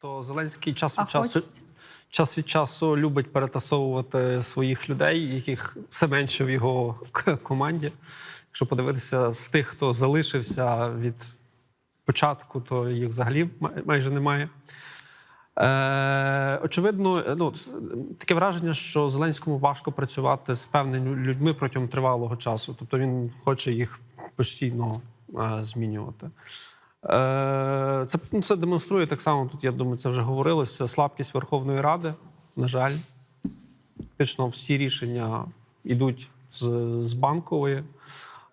То Зеленський час А від часу хочеться? час від часу любить перетасовувати своїх людей, яких все менше в його команді. Якщо подивитися з тих, хто залишився від початку, то їх взагалі майже немає. Е, очевидно, ну, таке враження, що Зеленському важко працювати з певними людьми протягом тривалого часу. Тобто він хоче їх постійно е, змінювати. Е, це, ну, це демонструє так само. Тут я думаю, це вже говорилося. Слабкість Верховної Ради. На жаль, фактично всі рішення йдуть з, з банкової.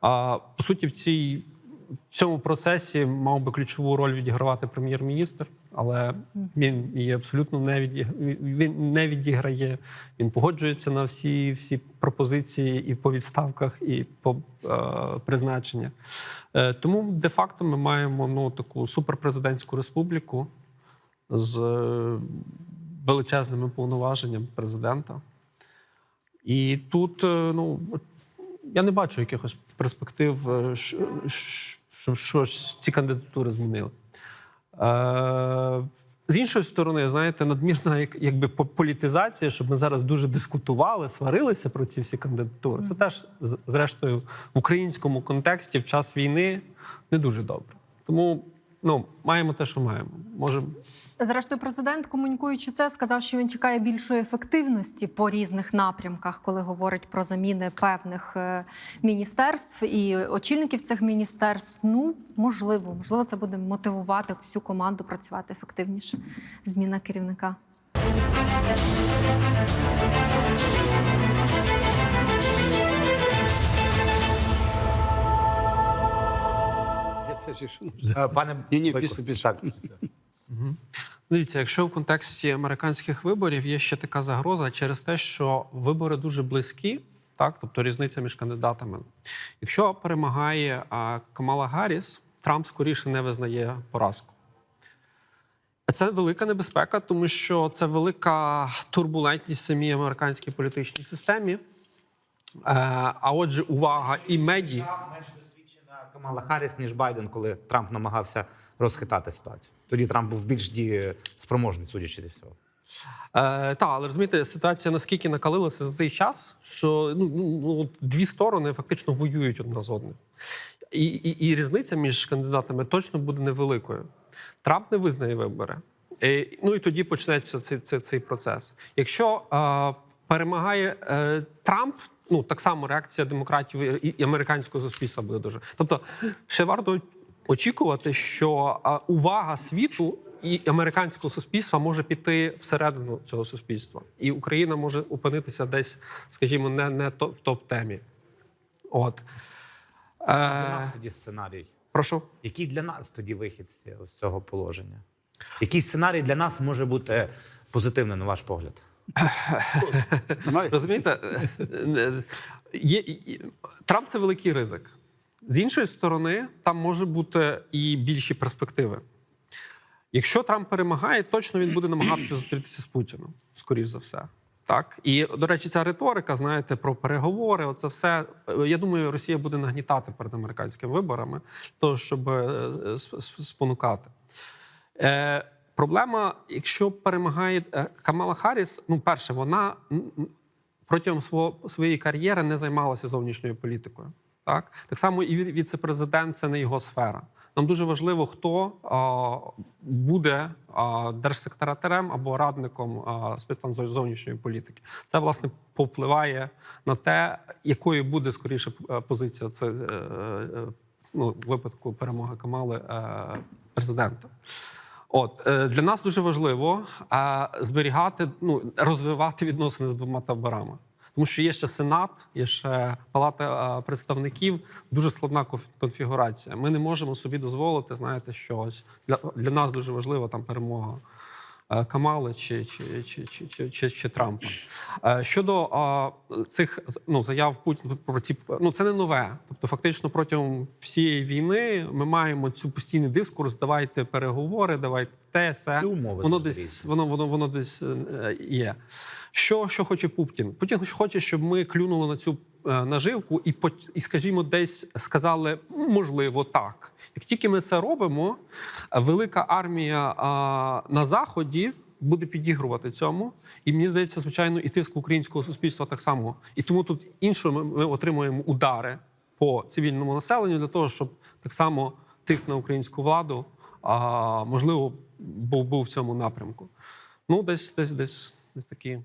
А по суті, в цій в цьому процесі мав би ключову роль відігравати прем'єр-міністр, але він її абсолютно не відіграє. Він не відіграє. Він погоджується на всі, всі пропозиції і по відставках, і по е, призначеннях. Е, тому де-факто ми маємо ну таку суперпрезидентську республіку з е, величезними повноваженнями президента. І тут, е, ну, я не бачу якихось перспектив, що, щ- щ- що щось ці кандидатури змінили. Е, з іншої сторони, знаєте, надмірна як- якби по- політизація, щоб ми зараз дуже дискутували, сварилися про ці всі кандидатури. Це теж, зрештою, в українському контексті в час війни не дуже добре. Тому ну, маємо те, що маємо. Можемо Зрештою, президент, комунікуючи це, сказав, що він чекає більшої ефективності по різних напрямках, коли говорить про заміни певних е, міністерств і очільників цих міністерств. Ну можливо, можливо, це буде мотивувати всю команду працювати ефективніше. Зміна керівника. Я теж якщо Е, Пане Ні, ні, після, після. Так. Дивіться, якщо в контексті американських виборів є ще така загроза через те, що вибори дуже близькі, так тобто різниця між кандидатами. Якщо перемагає а, Камала Гарріс, Трамп скоріше не визнає поразку. Це велика небезпека, тому що це велика турбулентність в самій американській політичній системі. Е, а отже, увага і медії. Камала Харріс, ніж Байден, коли Трамп намагався розхитати ситуацію. Тоді Трамп був більш дієспроможний, судячи зі всього. Е, та, але розумієте, ситуація наскільки накалилася за цей час, що ну, ну, ну, дві сторони фактично воюють одна з одним. І, і, і різниця між кандидатами точно буде невеликою. Трамп не визнає вибори. Е, ну і тоді почнеться цей, цей, цей процес. Якщо е, перемагає е, Трамп, ну так само реакція демократів і, американського суспільства буде дуже. Тобто, ще варто очікувати, що увага світу і американського суспільства може піти всередину цього суспільства, і Україна може опинитися десь, скажімо, не, не то в топ-темі. От. Для Е, нас тоді сценарій. прошу. Який для нас тоді вихід з цього- з цього положення? Який сценарій для нас може бути позитивний, на ваш погляд? Розумієте, є, Трамп це великий ризик. З іншої сторони, там може бути і більші перспективи. Якщо Трамп перемагає, точно він буде намагатися зустрітися з Путіним, скоріш за все. Так і до речі, ця риторика, знаєте, про переговори. Оце все. Я думаю, Росія буде нагнітати перед американськими виборами, того, щоб е, спонукати. Е, проблема, якщо перемагає е, Камала Харріс, ну, перше, вона протягом свого, своєї кар'єри не займалася зовнішньою політикою. Так, так само і віце-президент це не його сфера. Нам дуже важливо, хто а, буде а, держсекретарем або радником з зовнішньої політики. Це власне повпливає на те, якою буде скоріше е, позиція це е, ну, випадку перемоги Камали президента. От е, для нас дуже важливо зберігати, ну розвивати відносини з двома таборами. Тому що є ще сенат, є ще палата е, представників, дуже складна конфігурація. Ми не можемо собі дозволити, знаєте, щось для, для нас дуже важлива там перемога Камали чи, чи, чи, чи, чи, чи, чи Трампа. Е, Щодо е, цих ну, заяв Путіна про ці ну це не нове. Тобто, фактично, протягом всієї війни ми маємо цю постійний дискурс. Давайте переговори, давайте те, все. І умови воно десь воно, воно, воно десь е, є. Що, що хоче Путін? Путін хоче, щоб ми клюнули на цю е, наживку і, і, скажімо, десь сказали, можливо, так. Як тільки ми це робимо, е, велика армія а, на заході буде підігрувати цьому. І мені здається, звичайно, і тиск українського суспільства так само. І тому тут іншими ми отримуємо удари по цивільному населенню для того, щоб так само тиск на українську владу, а, можливо, був, був в цьому напрямку. Ну, десь, десь, десь, десь такі.